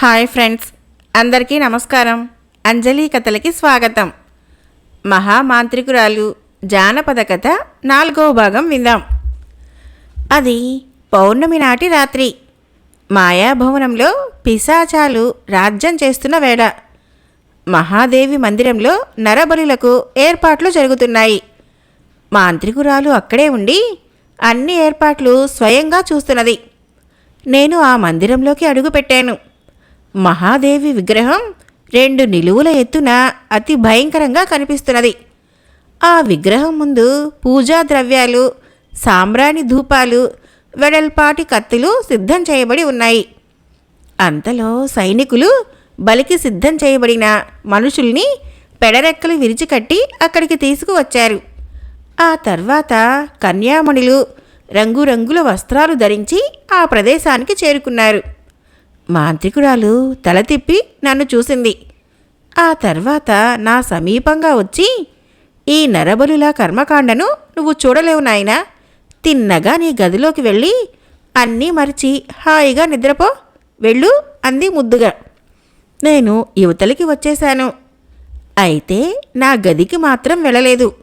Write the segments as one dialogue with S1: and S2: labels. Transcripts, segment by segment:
S1: Hi friends అందరికీ నమస్కారం. అంజలి కథలకి స్వాగతం. మహామాంత్రికురాలు జానపద కథ నాలుగవ భాగం విందాం. అది పౌర్ణమి నాటి రాత్రి. మాయాభవనంలో పిశాచాలు రాజ్యం చేస్తున్న వేళ. మహాదేవి మందిరంలో నరబలులకు ఏర్పాట్లు జరుగుతున్నాయి. మాంత్రికురాలు అక్కడే ఉండి అన్ని ఏర్పాట్లు స్వయంగా చూస్తున్నది. నేను ఆ మందిరంలోకి అడుగుపెట్టాను. మహాదేవి విగ్రహం రెండు నిలువుల ఎత్తున అతి భయంకరంగా కనిపిస్తున్నది. ఆ విగ్రహం ముందు పూజా ద్రవ్యాలు సాంబ్రాణి ధూపాలు వెడల్పాటి కత్తులు సిద్ధం చేయబడి ఉన్నాయి. అంతలో సైనికులు బలికి సిద్ధం చేయబడిన మనుషుల్ని పెడరెక్కలు విరిచికట్టి అక్కడికి తీసుకువచ్చారు. ఆ తర్వాత కన్యామణులు రంగురంగుల వస్త్రాలు ధరించి ఆ ప్రదేశానికి చేరుకున్నారు. మాంత్రికురాలు తల తిప్పి నన్ను చూసింది. ఆ తర్వాత నా సమీపంగా వచ్చి ఈ నరబలుల కర్మకాండను నువ్వు చూడలేవు నాయనా. తిన్నగా నీ గదిలోకి వెళ్ళి అన్నీ మరిచి హాయిగా నిద్రపో. వెళ్ళు అంది ముద్దుగా. నేను యువతలకి వచ్చేశాను. అయితే నా గదికి మాత్రం వెళ్ళలేదు.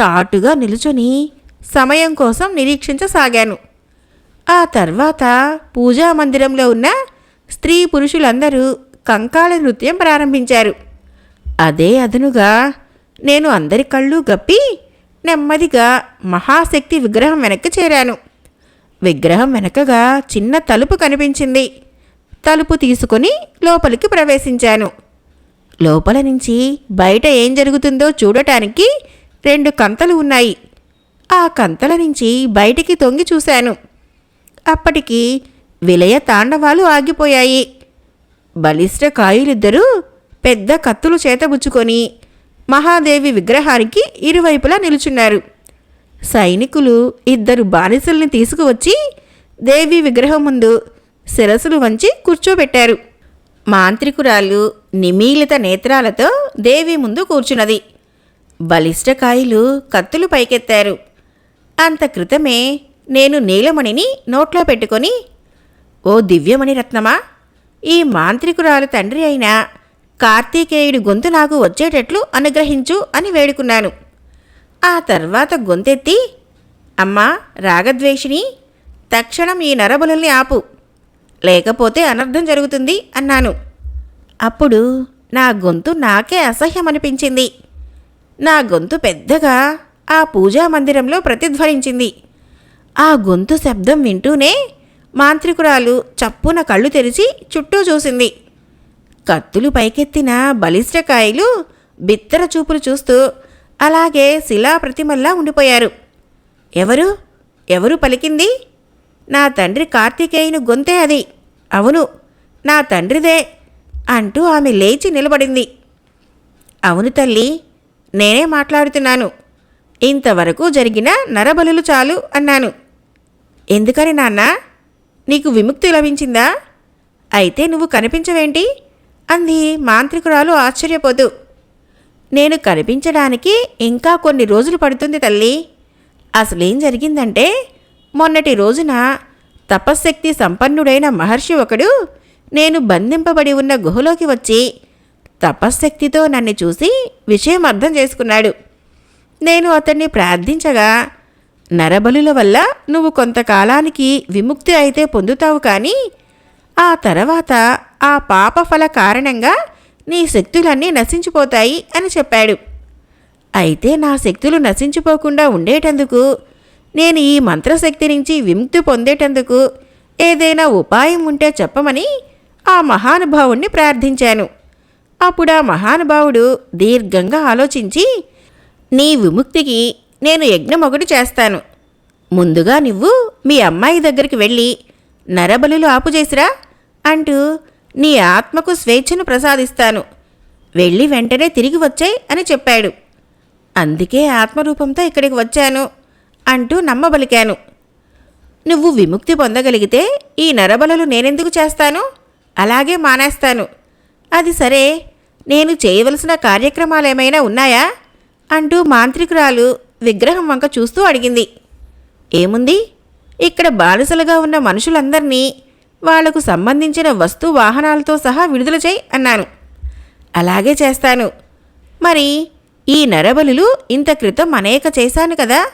S1: చాటుగా నిలుచొని సమయం కోసం నిరీక్షించసాగాను. ఆ తర్వాత పూజా మందిరంలో ఉన్న స్త్రీ పురుషులందరూ కంకాల నృత్యం ప్రారంభించారు. అదే అదనుగా నేను అందరి కళ్ళు గప్పి నెమ్మదిగా మహాశక్తి విగ్రహం వెనక్కి చేరాను. విగ్రహం వెనకగా చిన్న తలుపు కనిపించింది. తలుపు తీసుకొని లోపలికి ప్రవేశించాను. లోపల నుంచి బయట ఏం జరుగుతుందో చూడటానికి రెండు కంతలు ఉన్నాయి. ఆ కంతల నుంచి బయటికి తొంగి చూశాను. అప్పటికి విలయ తాండవాలు ఆగిపోయాయి. బలిష్ట కాయులిద్దరూ పెద్ద కత్తులు చేతబుచ్చుకొని మహాదేవి విగ్రహానికి ఇరువైపులా నిలుచున్నారు. సైనికులు ఇద్దరు బానిసల్ని తీసుకువచ్చి దేవి విగ్రహం ముందు శిరసులు వంచి కూర్చోబెట్టారు. మాంత్రికురాలు నిమీలిత నేత్రాలతో దేవి ముందు కూర్చున్నది. బలిష్టకాయలు కత్తులు పైకెత్తారు. అంత క్రితమే నేను నీలమణిని నోట్లో పెట్టుకొని ఓ దివ్యమణి రత్నమా? ఈ మాంత్రికురాలు తండ్రి అయిన కార్తీకేయుడి గొంతు నాకు వచ్చేటట్లు అనుగ్రహించు అని వేడుకున్నాను. ఆ తర్వాత గొంతెత్తి అమ్మా రాగద్వేషిని తక్షణం ఈ నరబలుల్ని ఆపు. లేకపోతే అనర్థం జరుగుతుంది అన్నాను. అప్పుడు నా గొంతు నాకే అసహ్యమనిపించింది. నా గొంతు పెద్దగా ఆ పూజా మందిరంలో ప్రతిధ్వనించింది. ఆ గొంతు శబ్దం వింటూనే మాంత్రికురాలు చప్పున కళ్ళు తెరిచి చుట్టూ చూసింది. కత్తులు పైకెత్తిన బలిష్టకాయలు బిత్తర చూపులు చూస్తూ అలాగే శిలా ప్రతిమల్లా ఉండిపోయారు. ఎవరు? ఎవరు పలికింది? నా తండ్రి కార్తికేయుని గొంతే అది. అవును నా తండ్రిదే అంటూ ఆమె లేచి నిలబడింది. అవును తల్లి నేనే మాట్లాడుతున్నాను. ఇంతవరకు జరిగిన నరబలులు చాలు అన్నాను. ఎందుకని నాన్న? నీకు విముక్తి లభించిందా? అయితే నువ్వు కనిపించవేంటి? అంది మాంత్రికురాలు ఆశ్చర్యపోతూ. నేను కనిపించడానికి ఇంకా కొన్ని రోజులు పడుతుంది తల్లి. అసలేం జరిగిందంటే మొన్నటి రోజున తపశ్శక్తి సంపన్నుడైన మహర్షి ఒకడు నేను బంధింపబడి ఉన్న గుహలోకి వచ్చి తపశ్శక్తితో నన్ను చూసి విషయం అర్థం చేసుకున్నాడు. నేను అతన్ని ప్రార్థించగా నరబలుల వల్ల నువ్వు కొంతకాలానికి విముక్తి అయితే పొందుతావు కానీ ఆ తర్వాత ఆ పాపఫల కారణంగా నీ శక్తులన్నీ నశించిపోతాయి అని చెప్పాడు. అయితే నా శక్తులు నశించిపోకుండా ఉండేటందుకు నేను ఈ మంత్రశక్తి నుంచి విముక్తి పొందేటందుకు ఏదైనా ఉపాయం ఉంటే చెప్పమని ఆ మహానుభావుణ్ణి ప్రార్థించాను. అప్పుడు ఆ మహానుభావుడు దీర్ఘంగా ఆలోచించి నీ విముక్తికి నేను యజ్ఞం ఒకటి చేస్తాను. ముందుగా నువ్వు మీ అమ్మాయి దగ్గరికి వెళ్ళి నరబలులు ఆపుచేసిరా అంటూ నీ ఆత్మకు స్వేచ్ఛను ప్రసాదిస్తాను. వెళ్ళి వెంటనే తిరిగి వచ్చాయి అని చెప్పాడు. అందుకే ఆత్మరూపంతో ఇక్కడికి వచ్చాను అంటూ నమ్మబలికాను. నువ్వు విముక్తి పొందగలిగితే ఈ నరబలులు నేనెందుకు చేస్తాను? అలాగే మానేస్తాను. అది సరే నేను చేయవలసిన కార్యక్రమాలు ఏమైనా ఉన్నాయా? అంటూ మాంత్రికురాలు విగ్రహం వంక చూస్తూ అడిగింది. ఏముంది? ఇక్కడ బానిసలుగా ఉన్న మనుషులందరినీ వాళ్ళకు సంబంధించిన వస్తు వాహనాలతో సహా విడుదల చేయి అన్నాను. అలాగే చేస్తాను. మరి ఈ నరబలులు ఇంత క్రితం అనేక చేశాను కదా?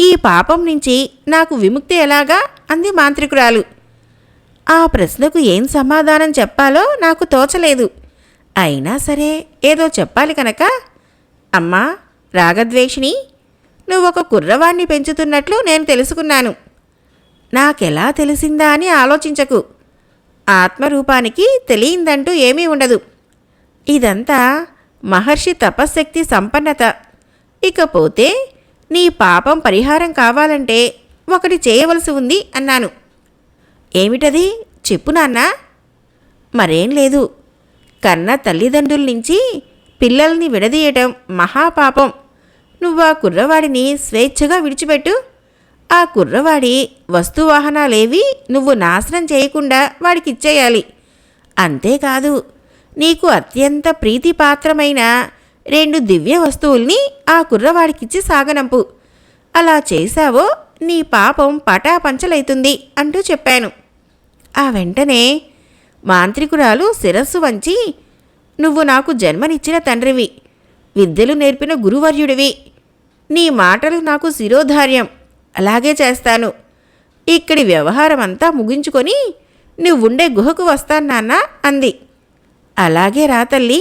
S1: ఈ పాపం నుంచి నాకు విముక్తి ఎలాగా? అంది మాంత్రికురాలు. ఆ ప్రశ్నకు ఏం సమాధానం చెప్పాలో నాకు తోచలేదు. అయినా సరే ఏదో చెప్పాలి కనుక? అమ్మా రాగద్వేషిణి నువ్వు ఒక కుర్రవాణ్ణి పెంచుతున్నట్లు నేను తెలుసుకున్నాను. నాకెలా తెలిసిందా అని ఆలోచించకు. ఆత్మరూపానికి తెలియందంటూ ఏమీ ఉండదు. ఇదంతా మహర్షి తపశ్శక్తి సంపన్నత. ఇకపోతే నీ పాపం పరిహారం కావాలంటే ఒకటి చేయవలసి ఉంది అన్నాను. ఏమిటది? చెప్పు నాన్నా. మరేం లేదు. కన్న తల్లిదండ్రుల నుంచి పిల్లల్ని విడదీయటం మహాపాపం. నువ్వు ఆ కుర్రవాడిని స్వేచ్ఛగా విడిచిపెట్టు. ఆ కుర్రవాడి వస్తువాహనాలేవి నువ్వు నాశనం చేయకుండా వాడికి ఇచ్చేయాలి అంతేకాదు నీకు అత్యంత ప్రీతిపాత్రమైన రెండు దివ్య వస్తువుల్ని ఆ కుర్రవాడికిచ్చి సాగనంపు. అలా చేశావో నీ పాపం పటాపంచలైతుంది అంటూ చెప్పాను. ఆ వెంటనే మాంత్రికురాలు శిరస్సు వంచి నువ్వు నాకు జన్మనిచ్చిన తండ్రివి. విద్యలు నేర్పిన గురువర్యుడివి. నీ మాటలు నాకు శిరోధార్యం. అలాగే చేస్తాను. ఇక్కడి వ్యవహారం అంతా ముగించుకొని నువ్వుండే గుహకు వస్తాను నాన్న అంది. అలాగే రా తల్లి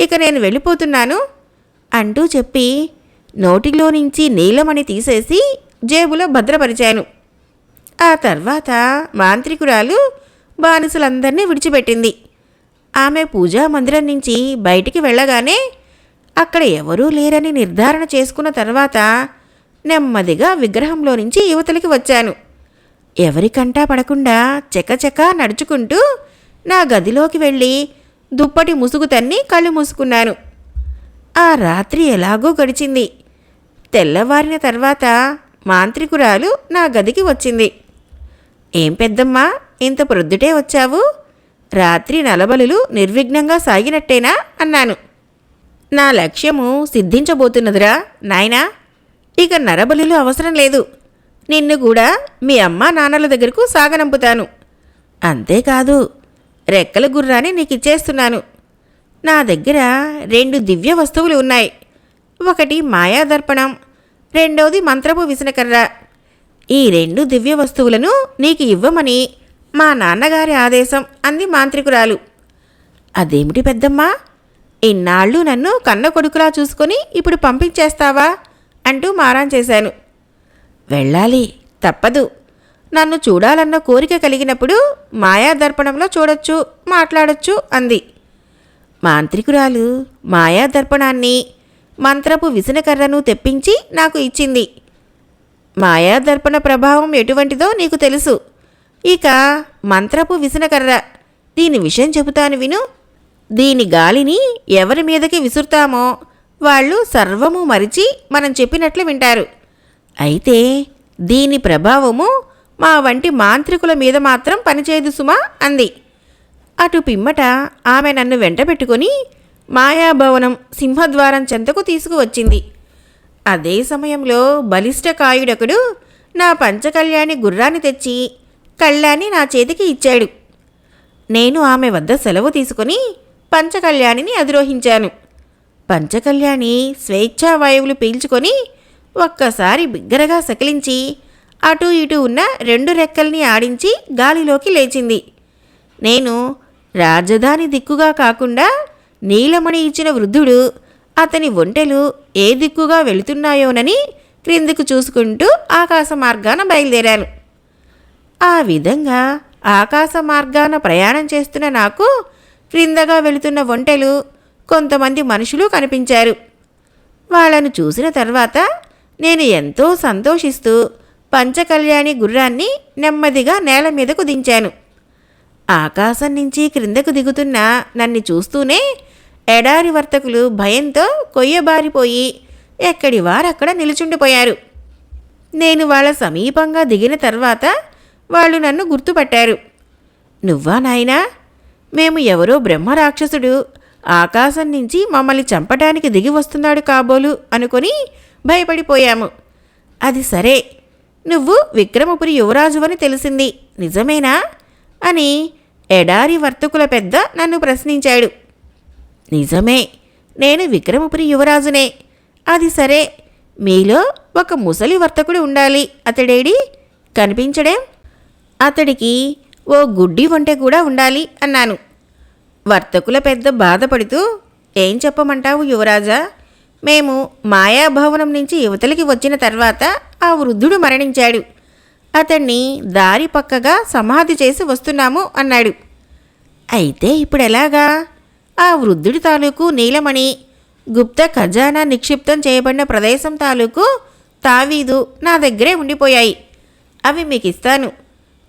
S1: ఇక నేను వెళ్ళిపోతున్నాను అంటూ చెప్పి నోటిలో నుంచి నీలమణి తీసేసి జేబులో భద్రపరిచాను. ఆ తర్వాత మాంత్రికురాలు బానిసలందరినీ విడిచిపెట్టింది. ఆమె పూజా మందిరం నుంచి బయటికి వెళ్ళగానే అక్కడ ఎవరూ లేరని నిర్ధారణ చేసుకున్న తర్వాత నెమ్మదిగా విగ్రహంలో నుంచి యువతలకి వచ్చాను. ఎవరికంటా పడకుండా చకచక నడుచుకుంటూ నా గదిలోకి వెళ్ళి దుప్పటి ముసుగు తన్ని కళ్ళు మూసుకున్నాను. ఆ రాత్రి ఎలాగో గడిచింది. తెల్లవారిన తర్వాత మాంత్రికురాలు నా గదికి వచ్చింది. ఏం పెద్దమ్మా ఇంత ప్రొద్దుటే వచ్చావు? రాత్రి నలబలులు నిర్విఘ్నంగా సాగినట్టేనా? అన్నాను. నా లక్ష్యము సిద్ధించబోతున్నదిరా నాయనా. ఇక నరబలులు అవసరం లేదు. నిన్ను కూడా మీ అమ్మ నాన్నల దగ్గరకు సాగనంపుతాను. అంతేకాదు రెక్కల గుర్రాన్ని నీకు ఇచ్చేస్తున్నాను నా దగ్గర రెండు దివ్య వస్తువులు ఉన్నాయి. ఒకటి మాయాదర్పణం రెండవది మంత్రపు విసనకర్ర. ఈ రెండు దివ్య వస్తువులను నీకు ఇవ్వమని మా నాన్నగారి ఆదేశం అంది మాంత్రికురాలు. అదేమిటి పెద్దమ్మా? ఇన్నాళ్ళు నన్ను కన్న కొడుకులా చూసుకొని ఇప్పుడు పంపించేస్తావా? అంటూ మారాన్ చేశాను. వెళ్ళాలి తప్పదు. నన్ను చూడాలన్న కోరిక కలిగినప్పుడు మాయాదర్పణంలో చూడొచ్చు మాట్లాడొచ్చు అంది. మాంత్రికురాలు మాయాదర్పణాన్ని మంత్రపు విసనకర్రను తెప్పించి నాకు ఇచ్చింది. మాయాదర్పణ ప్రభావం ఎటువంటిదో నీకు తెలుసు. ఇక మంత్రపు విసనకర్ర దీని విషయం చెబుతాను విను దీని గాలిని ఎవరి మీదకి విసురుతామో వాళ్ళు సర్వము మరిచి మనం చెప్పినట్లు వింటారు. అయితే దీని ప్రభావము మా వంటి మాంత్రికుల మీద మాత్రం పనిచేయదు సుమా అంది. అటు పిమ్మట ఆమె నన్ను వెంటబెట్టుకొని మాయాభవనం సింహద్వారం చెంతకు తీసుకువచ్చింది. అదే సమయంలో బలిష్ట కాయుడకుడు నా పంచకళ్యాణి గుర్రాన్ని తెచ్చి కళ్యాణి నా చేతికి ఇచ్చాడు. నేను ఆమె వద్ద సెలవు తీసుకొని పంచకళ్యాణిని అధిరోహించాను. పంచకళ్యాణి స్వేచ్ఛావాయువులు పీల్చుకొని ఒక్కసారి బిగ్గరగా సకిలించి అటు ఇటు ఉన్న రెండు రెక్కల్ని ఆడించి గాలిలోకి లేచింది. నేను రాజధాని దిక్కుగా కాకుండా నీలమణి ఇచ్చిన వృద్ధుడు అతని ఒంటెలు ఏ దిక్కుగా వెళుతున్నాయోనని క్రిందికి చూసుకుంటూ ఆకాశ మార్గాన బయలుదేరాను ఆ విధంగా ఆకాశ మార్గాన ప్రయాణం చేస్తున్న నాకు క్రిందగా వెళుతున్న ఒంటెలు కొంతమంది మనుషులు కనిపించారు. వాళ్ళను చూసిన తర్వాత నేను ఎంతో సంతోషిస్తూ పంచకళ్యాణి గుర్రాన్ని నెమ్మదిగా నేల మీదకు దించాను ఆకాశం నుంచి క్రిందకు దిగుతున్న నన్ను చూస్తూనే ఎడారి వర్తకులు భయంతో కొయ్యబారిపోయి ఎక్కడి వారక్కడ నిలుచుండిపోయారు. నేను వాళ్ళ సమీపంగా దిగిన తర్వాత వాళ్ళు నన్ను గుర్తుపట్టారు. నువ్వా నాయనా? మేము ఎవరో బ్రహ్మరాక్షసుడు ఆకాశం నుంచి మమ్మల్ని చంపటానికి దిగి వస్తున్నాడు కాబోలు అనుకొని భయపడిపోయాము. అది సరే నువ్వు విక్రమపురి యువరాజువని తెలిసింది నిజమేనా? అని ఎడారి వర్తకుల పెద్ద నన్ను ప్రశ్నించాడు. నిజమే నేను విక్రమపురి యువరాజునే. అది సరే మీలో ఒక ముసలి వర్తకుడు ఉండాలి అతడేడి? కనిపించడే? అతడికి ఓ గుడ్డి వంటె కూడా ఉండాలి అన్నాను. వర్తకుల పెద్ద బాధపడుతూ ఏం చెప్పమంటావు యువరాజా? మేము మాయాభవనం నుంచి యువతలకి వచ్చిన తర్వాత ఆ వృద్ధుడు మరణించాడు. అతన్ని దారి పక్కగా సమాధి చేసి వస్తున్నాము అన్నాడు. అయితే ఇప్పుడు ఎలాగా ఆ వృద్ధుడి తాలూకు నీలమణి గుప్త ఖజానా నిక్షిప్తం చేయబడిన ప్రదేశం తాలూకు తావీదు నా దగ్గరే ఉండిపోయాయి. అవి మీకు ఇస్తాను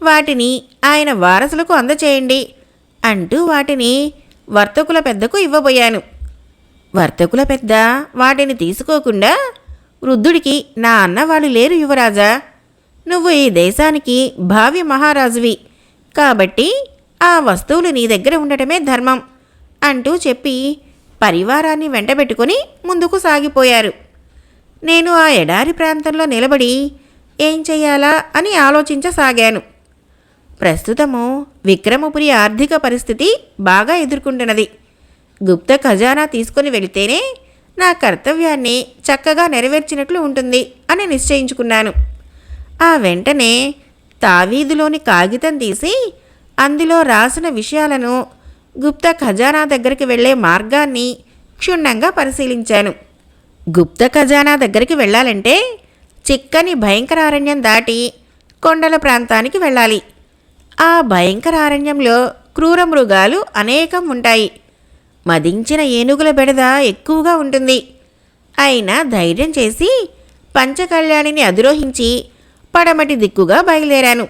S1: వాటిని ఆయన వారసులకు అందచేయండి. అంటూ వాటిని వర్తకుల పెద్దకు ఇవ్వబోయాను. వర్తకుల పెద్ద వాటిని తీసుకోకుండా వృద్ధుడికి నా అన్నవాళ్ళు లేరు యువరాజా. నువ్వు ఈ దేశానికి భావి మహారాజువి. కాబట్టి ఆ వస్తువులు నీ దగ్గర ఉండటమే ధర్మం అంటూ చెప్పి పరివారాన్ని వెంటబెట్టుకుని ముందుకు సాగిపోయారు. నేను ఆ ఎడారి ప్రాంతంలో నిలబడి ఏం చేయాలా అని ఆలోచించసాగాను. ప్రస్తుతము విక్రమపురి ఆర్థిక పరిస్థితి బాగా ఎదుర్కొంటున్నది. గుప్త ఖజానా తీసుకొని వెళితేనే నా కర్తవ్యాన్ని చక్కగా నెరవేర్చినట్లు ఉంటుంది అని నిశ్చయించుకున్నాను. ఆ వెంటనే తావీదులోని కాగితం తీసి అందులో రాసిన విషయాలను గుప్త ఖజానా దగ్గరికి వెళ్ళే మార్గాన్ని క్షుణ్ణంగా పరిశీలించాను. గుప్త ఖజానా దగ్గరికి వెళ్ళాలంటే చిక్కని భయంకరారణ్యం దాటి కొండల ప్రాంతానికి వెళ్ళాలి. ఆ భయంకరారణ్యంలో క్రూర మృగాలు అనేకం ఉంటాయి. మదించిన ఏనుగుల బెడద ఎక్కువగా ఉంటుంది. అయినా ధైర్యం చేసి పంచకళ్యాణిని అధిరోహించి పడమటి దిక్కుగా బయలుదేరాను.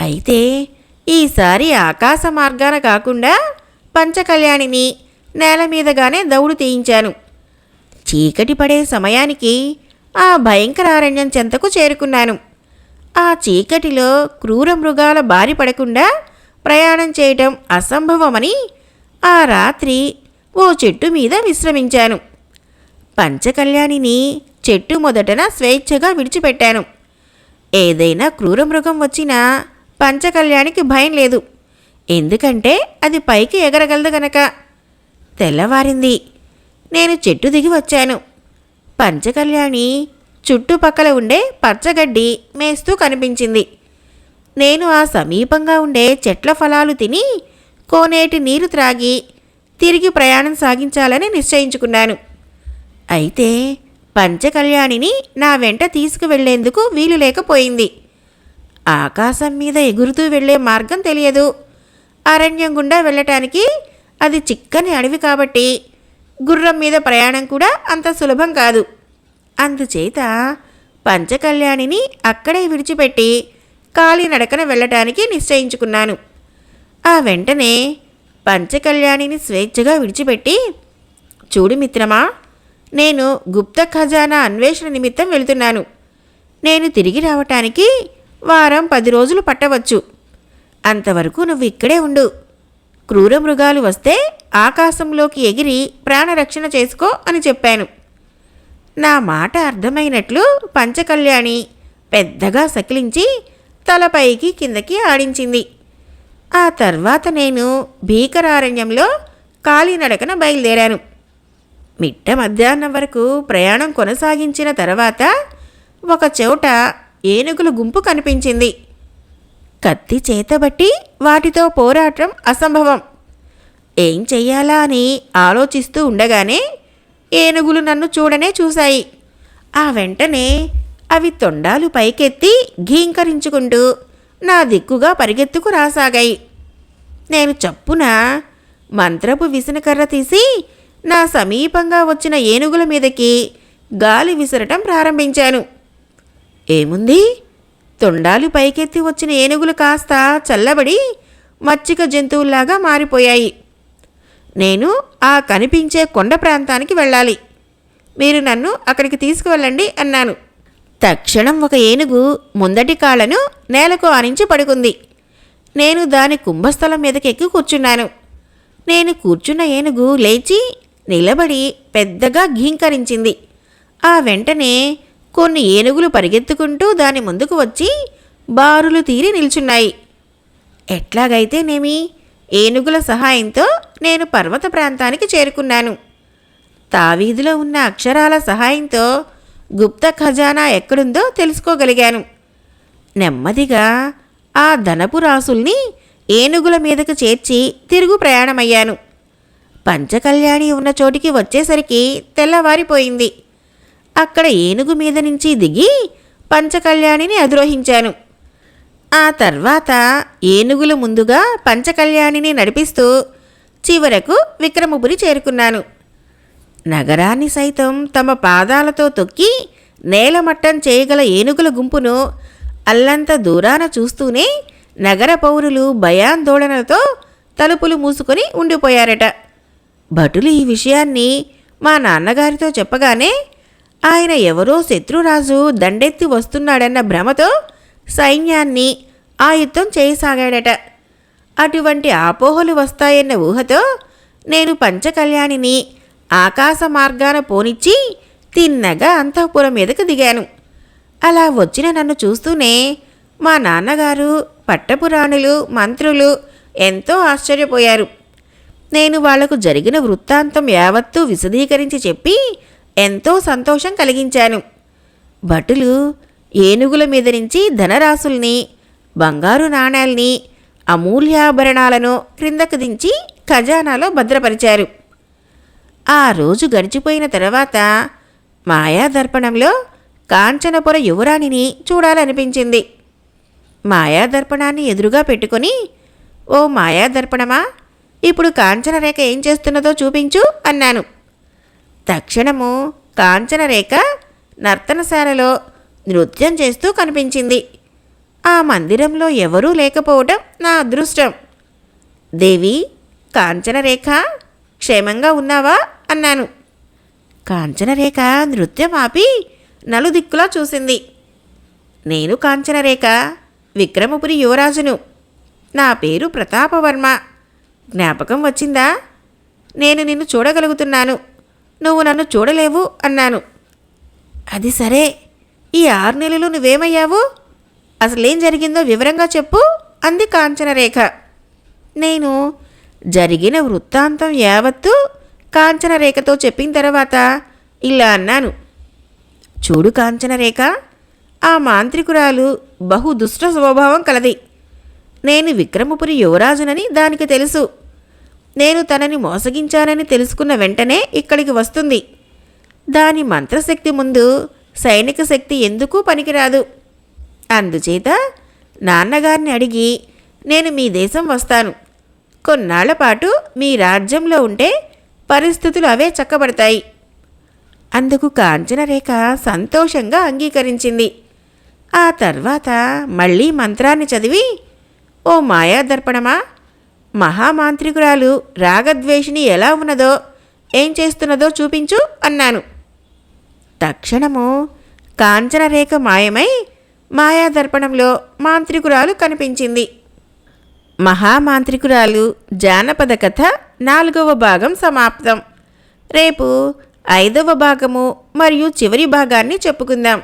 S1: అయితే ఈసారి ఆకాశ మార్గాన కాకుండా పంచకళ్యాణిని నేల మీదగానే దౌడు తీయించాను. చీకటి పడే సమయానికి ఆ భయంకర అరణ్యం చెంతకు చేరుకున్నాను. ఆ చీకటిలో క్రూర మృగాల బారి పడకుండా ప్రయాణం చేయటం అసంభవమని ఆ రాత్రి ఓ చెట్టు మీద విశ్రమించాను. పంచకళ్యాణిని చెట్టు మొదటన స్వేచ్ఛగా విడిచిపెట్టాను. ఏదైనా క్రూరమృగం వచ్చినా పంచకళ్యాణికి భయం లేదు. ఎందుకంటే అది పైకి ఎగరగలదు గనక. తెల్లవారింది. నేను చెట్టు దిగి వచ్చాను. పంచకళ్యాణి చుట్టుపక్కల ఉండే పచ్చగడ్డి మేస్తూ కనిపించింది. నేను ఆ సమీపంగా ఉండే చెట్ల ఫలాలు తిని కోనేటి నీరు త్రాగి తిరిగి ప్రయాణం సాగించాలని నిశ్చయించుకున్నాను. అయితే పంచకళ్యాణిని నా వెంట తీసుకువెళ్ళేందుకు వీలు లేకపోయింది. ఆకాశం మీద ఎగురుతూ వెళ్ళే మార్గం తెలియదు. అరణ్యం గుండా వెళ్ళటానికి అది చిక్కని అడవి కాబట్టి గుర్రం మీద ప్రయాణం కూడా అంత సులభం కాదు. అందుచేత పంచకళ్యాణిని అక్కడే విడిచిపెట్టి కాలినడకన వెళ్ళటానికి నిశ్చయించుకున్నాను. ఆ వెంటనే పంచకళ్యాణిని స్వేచ్ఛగా విడిచిపెట్టి చూడు మిత్రమా నేను గుప్త ఖజానా అన్వేషణ నిమిత్తం వెళ్తున్నాను. నేను తిరిగి రావటానికి వారం పది రోజులు పట్టవచ్చు. అంతవరకు నువ్వు ఇక్కడే ఉండు. క్రూర మృగాలు వస్తే ఆకాశంలోకి ఎగిరి ప్రాణరక్షణ చేసుకో అని చెప్పాను. నా మాట అర్థమైనట్లు పంచకళ్యాణి పెద్దగా సకిలించి తలపైకి కిందకి ఆడించింది. ఆ తర్వాత నేను భీకరారణ్యంలో కాలినడకన బయలుదేరాను. మిట్ట మధ్యాహ్నం వరకు ప్రయాణం కొనసాగించిన తర్వాత ఒక చోట ఏనుగుల గుంపు కనిపించింది. కత్తి చేతబట్టి వాటితో పోరాటం అసంభవం. ఏం చెయ్యాలా అని ఆలోచిస్తూ ఉండగానే ఏనుగులు నన్ను చూడనే చూశాయి. ఆ వెంటనే అవి తొండాలు పైకెత్తి ఘీంకరించుకుంటూ నా దిక్కుగా పరిగెత్తుకు రాసాగాయి. నేను చప్పున మంత్రపు విసనకర్ర తీసి నా సమీపంగా వచ్చిన ఏనుగుల మీదకి గాలి విసరటం ప్రారంభించాను. ఏముంది? తొండాలు పైకెత్తి వచ్చిన ఏనుగులు కాస్త చల్లబడి మచ్చిక జంతువుల్లాగా మారిపోయాయి. నేను ఆ కనిపించే కొండ ప్రాంతానికి వెళ్ళాలి. మీరు నన్ను అక్కడికి తీసుకువెళ్ళండి అన్నాను. తక్షణం ఒక ఏనుగు ముందటి కాళ్ళను నేలకు ఆనించి పడుకుంది. నేను దాని కుంభస్థలం మీదకి ఎక్కి కూర్చున్నాను. నేను కూర్చున్న ఏనుగు లేచి నిలబడి పెద్దగా ఘీంకరించింది. ఆ వెంటనే కొన్ని ఏనుగులు పరిగెత్తుకుంటూ దాని ముందుకు వచ్చి బారులు తీరి నిల్చున్నాయి. ఎట్లాగైతేనేమి? ఏనుగుల సహాయంతో నేను పర్వత ప్రాంతానికి చేరుకున్నాను. తావీధిలో ఉన్న అక్షరాల సహాయంతో గుప్త ఖజానా ఎక్కడుందో తెలుసుకోగలిగాను. నెమ్మదిగా ఆ ధనపు రాసుల్ని ఏనుగుల మీదకు చేర్చి తిరుగు ప్రయాణమయ్యాను. పంచకళ్యాణి ఉన్న చోటికి వచ్చేసరికి తెల్లవారిపోయింది. అక్కడ ఏనుగు మీద నుంచి దిగి పంచకళ్యాణిని అధిరోహించాను. ఆ తర్వాత ఏనుగుల ముందుగా పంచకళ్యాణిని నడిపిస్తూ చివరకు విక్రమపురి చేరుకున్నాను. నగరాన్ని సైతం తమ పాదాలతో తొక్కి నేలమట్టం చేయగల ఏనుగుల గుంపును అల్లంత దూరాన చూస్తూనే నగర పౌరులు భయాందోళనలతో తలుపులు మూసుకొని ఉండిపోయారట. భటులు ఈ విషయాన్ని మా నాన్నగారితో చెప్పగానే ఆయన ఎవరో శత్రురాజు దండెత్తి వస్తున్నాడన్న భ్రమతో సైన్యాన్ని ఆయుద్ధం చేయసాగాడట. అటువంటి ఆపోహలు వస్తాయన్న ఊహతో నేను పంచకళ్యాణిని ఆకాశ మార్గాన పోనిచ్చి తిన్నగా అంతఃపురం మీదకు దిగాను. అలా వచ్చిన నన్ను చూస్తూనే మా నాన్నగారు పట్టపురాణులు మంత్రులు ఎంతో ఆశ్చర్యపోయారు. నేను వాళ్ళకు జరిగిన వృత్తాంతం యావత్తూ విశదీకరించి చెప్పి ఎంతో సంతోషం కలిగించాను. భటులు ఏనుగుల మీద నుంచి ధనరాశుల్ని బంగారు నాణాల్ని అమూల్యాభరణాలను క్రిందకు దించి ఖజానాలో భద్రపరిచారు. ఆ రోజు గడిచిపోయిన తర్వాత మాయాదర్పణంలో కాంచనపుర యువరాణిని చూడాలనిపించింది. మాయాదర్పణాన్ని ఎదురుగా పెట్టుకొని ఓ మాయాదర్పణమా ఇప్పుడు కాంచనరేఖ ఏం చేస్తున్నదో చూపించు అన్నాను. తక్షణము కాంచనరేఖ నర్తనశాలలో నృత్యం చేస్తూ కనిపించింది. ఆ మందిరంలో ఎవరూ లేకపోవటం నా అదృష్టం. దేవి కాంచనరేఖ క్షేమంగా ఉన్నావా? అన్నాను. కాంచనరేఖ నృత్యం ఆపి నలుదిక్కులా చూసింది. నేను కాంచనరేఖ విక్రమపురి యువరాజును. నా పేరు ప్రతాపవర్మ. జ్ఞాపకం వచ్చిందా? నేను నిన్ను చూడగలుగుతున్నాను. నువ్వు నన్ను చూడలేవు అన్నాను. అది సరే. ఈ ఆరు నెలలు నువ్వేమయ్యావు? అసలేం జరిగిందో వివరంగా చెప్పు అంది కాంచనరేఖ. నేను జరిగిన వృత్తాంతం యావత్తు కాంచనరేఖతో చెప్పిన తర్వాత ఇలా అన్నాను. చూడు కాంచనరేఖ ఆ మాంత్రికురాలు బహు దుష్ట స్వభావం కలది. నేను విక్రమపురి యువరాజునని దానికి తెలుసు. నేను తనని మోసగించానని తెలుసుకున్న వెంటనే ఇక్కడికి వస్తుంది. దాని మంత్రశక్తి ముందు సైనిక శక్తి ఎందుకు పనికిరాదు. అందుచేత నాన్నగారిని అడిగి నేను మీ దేశం వస్తాను. కొన్నాళ్ళ పాటు మీ రాజ్యంలో ఉంటే పరిస్థితులు అవే చక్కబడతాయి. అందుకు కాంచనరేఖ సంతోషంగా అంగీకరించింది. ఆ తర్వాత మళ్ళీ మంత్రాన్ని చదివి ఓ మాయాదర్పణమా మహామాంత్రికురాలు రాగద్వేషిణి ఎలా ఉన్నదో ఏం చేస్తున్నదో చూపించు అన్నాను. తక్షణము కాంచనరేఖ మాయమై మాయాదర్పణంలో మాంత్రికురాలు కనిపించింది. మహామాంత్రికురాలు జానపద కథ నాలుగవ భాగం సమాప్తం. రేపు ఐదవ భాగము మరియు చివరి భాగాన్ని చెప్పుకుందాం.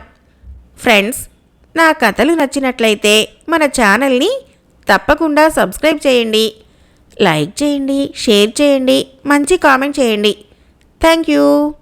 S1: ఫ్రెండ్స్ నా కథలు నచ్చినట్లయితే మన ఛానల్ని తప్పకుండా సబ్స్క్రైబ్ చేయండి. లైక్ చేయండి షేర్ చేయండి మంచి కామెంట్ చేయండి. Thank you.